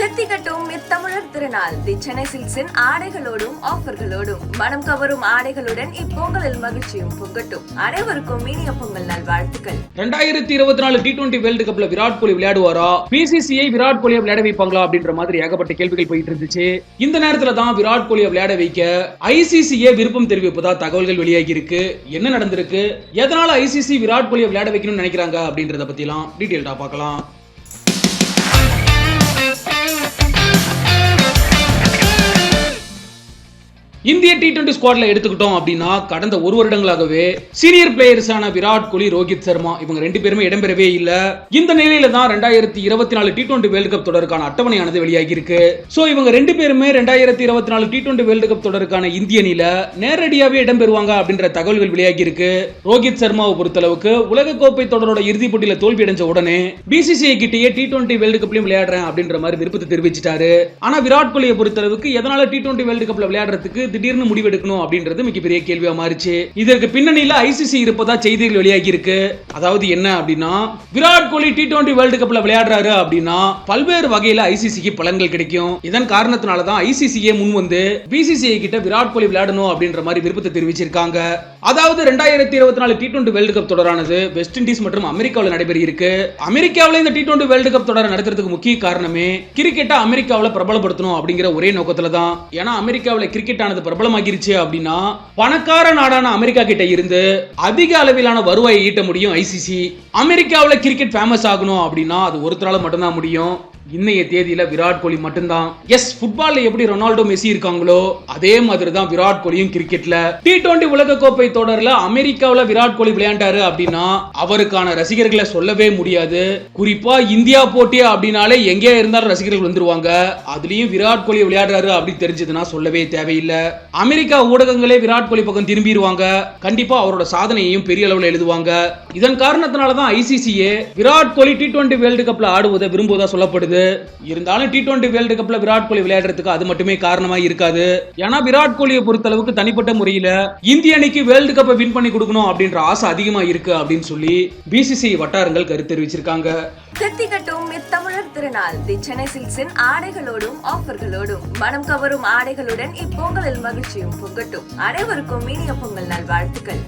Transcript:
தித்திக்கட்டும் இத்தமிழர் திருநாள். தி சென்னை சில்க்ஸின் ஆடைகளோடும் ஆஃபர்களோடும். மனம் கவரும் ஆடைகளுடன் இப்பொங்கலில் மகிழ்ச்சியும் பொங்கட்டும். அனைவருக்கும் இனிய பொங்கல் நல்வாழ்த்துக்கள். ரெண்டாயிரத்தி இருபத்தி நாலு டி டுவெண்டி வேர்ல்டு கப்ல விராட் கோலி விளையாடுவாரா? பிசிசிஐ விராட் கோலியை விளையாட வைப்பாங்களா அப்படின்ற மாதிரி ஏகப்பட்ட கேள்விகள் போயிட்டு இருந்துச்சு. இந்த நேரத்துல தான் விராட் கோலியை விளையாட வைக்க ஐசிசிஏ விருப்பம் தெரிவிப்பதா தகவல்கள் வெளியாகி இருக்கு என்ன நடந்திருக்கு? எதனால ஐசிசி விராட் கோலியை விளையாட வைக்கணும்னு நினைக்கிறாங்க அப்படின்றத பத்திலாம் டீட்டெயில்டா பார்க்கலாம். இந்திய டி டுவெண்டி ஸ்குவாட்ல எடுத்துக்கிட்டோம் அப்படின்னா கடந்த ஒரு வருடங்களாகவே சீனியர் பிளேயர்ஸான விராட் கோலி ரோஹித் சர்மா இவங்க ரெண்டு பேருமே இடம்பெறவே இல்ல. இந்த நிலையில தான் ரெண்டாயிரத்தி இருபத்தி நாலு டி டுவெண்டி வேர்ல்டு கப் தொடருக்கான அட்டவணையானது வெளியாகி இருக்கு சோ இவங்க ரெண்டு பேருமே ரெண்டாயிரத்தி இருபத்தி நாலு டி டுவெண்டி வேர்ல்டு கப் தொடருக்கான இந்திய அணியில நேரடியாவே இடம்பெறுவாங்க அப்படின்ற தகவல்கள் வெளியாகி இருக்கு ரோஹித் சர்மாவை பொறுத்தளவுக்கு உலக கோப்பை தொடரோட இறுதிப் போட்டியில தோல்வி அடைஞ்ச உடனே பிசிசிஐ கிட்டேயே டி டுவெண்டி வேர்ல்டு கப்லயும் விளையாடுறேன் அப்படின்ற மாதிரி விருப்பத்தை தெரிவிச்சிட்டாரு. ஆனா விராட் கோலியை பொறுத்தளவுக்கு எதனால டி டுவெண்டி வேர்ல்டு கப்ல விளையாடுறதுக்கு திடீர்னு முடிவெடுக்கணும் அப்படின்றது மிகப்பெரிய கேள்வியா மாறிச்சு. இதற்கு பின்னணியில ஐசிசி இருப்பதா செய்திகள் வெளியாகி இருக்கு அதாவது என்ன அப்படின்னா Virat Kohli T twenty world கப்ல விளையாடுறாரு அப்படின்னா பல்வேறு வகையில ஐசிசிக்கு பலன்கள் கிடைக்கும். இதன் காரணத்தினால தான் ஐசிசியே முன் வந்து பிசிசிஐ கிட்ட விராட் கோலி விளையாடணும் அப்படின்ற மாதிரி விருப்பத்தை தெரிவிச்சிருக்காங்க. அதாவது ரெண்டாயிரத்தி இருபத்தி நாலு டி டுவெண்டி வேர்ல்டு கப் தொடரானது வெஸ்ட் இண்டீஸ் மற்றும் அமெரிக்காவில் நடைபெற இருக்கு. அமெரிக்காவில் இந்த டி டுவெண்டி வேர்ல்டு கப் தொடரை நடத்துறதுக்கு முக்கிய காரணமே கிரிக்கெட்டை அமெரிக்காவில் பிரபலப்படுத்தணும் அப்படிங்கிற ஒரே நோக்கத்துல தான் ஏன்னா அமெரிக்காவில் கிரிக்கெட் ஆனது பிரபலமாகிருச்சு அப்படின்னா பணக்கார நாடான அமெரிக்கா கிட்ட இருந்து அதிக அளவிலான வருவாயை ஈட்ட முடியும் ஐசிசி. அமெரிக்காவில் கிரிக்கெட் ஃபேமஸ் ஆகணும் அப்படின்னா அது ஒருத்தரால மட்டும்தான் முடியும். இன்னைய தேதியில விராட் கோலி மட்டும்தான். எஸ் ஃபுட்பால்ல எப்படி ரொனால்டோ மெஸ்ஸி இருக்காங்களோ அதே மாதிரி தான் விராட் கோலியும் கிரிக்கெட்ல டி டுவெண்டி உலக கோப்பை தொடர்ல அமெரிக்காவுல விராட் கோலி விளையாண்டாரு அப்படின்னா அவருக்கான ரசிகர்களை சொல்லவே முடியாது. குறிப்பா இந்தியா போட்டி அப்படின்னாலே எங்கே இருந்தாலும் ரசிகர்கள் வந்துருவாங்க. அதுலயும் விராட் கோலி விளையாடுறாரு அப்படி தெரிஞ்சதுன்னா சொல்லவே தேவையில்லை. அமெரிக்கா ஊடகங்களே விராட் கோலி பக்கம் திரும்பிடுவாங்க கண்டிப்பா அவரோட சாதனையையும் பெரிய அளவுல எழுதுவாங்க. இதன் காரணத்தினால தான் Virat Kohli T twenty world கப்ல ஆடுவதை விரும்புவதா சொல்லப்படுது. இருந்தாலும் டி டுவெண்டி வேர்ல்டு கப்ல விராட் கோலி விளையாடுறதுக்கு அது மட்டுமே காரணமா இருக்காது. ஏன்னா விராட் கோலியை பொறுத்த அளவுக்கு தனிப்பட்ட முறையில இந்திய அணிக்கு வேர்ல்டு கப்பை வின் பண்ணி கொடுக்கணும் அப்படின்ற ஆசை அதிகமா இருக்கு அப்படின்னு சொல்லி பிசிசி வட்டாரங்கள் கருத்து தெரிவிச்சிருக்காங்க. தித்திக்கட்டும் இத்தமிழர் திருநாள். தி சென்னை சில்க்ஸின் ஆடைகளோடும் ஆஃபர்களோடும். மனம் கவரும் ஆடைகளுடன் இப்பொங்கலில் மகிழ்ச்சியும் பொங்கட்டும். அனைவருக்கும் இனிய பொங்கல் நல்வாழ்த்துக்கள்.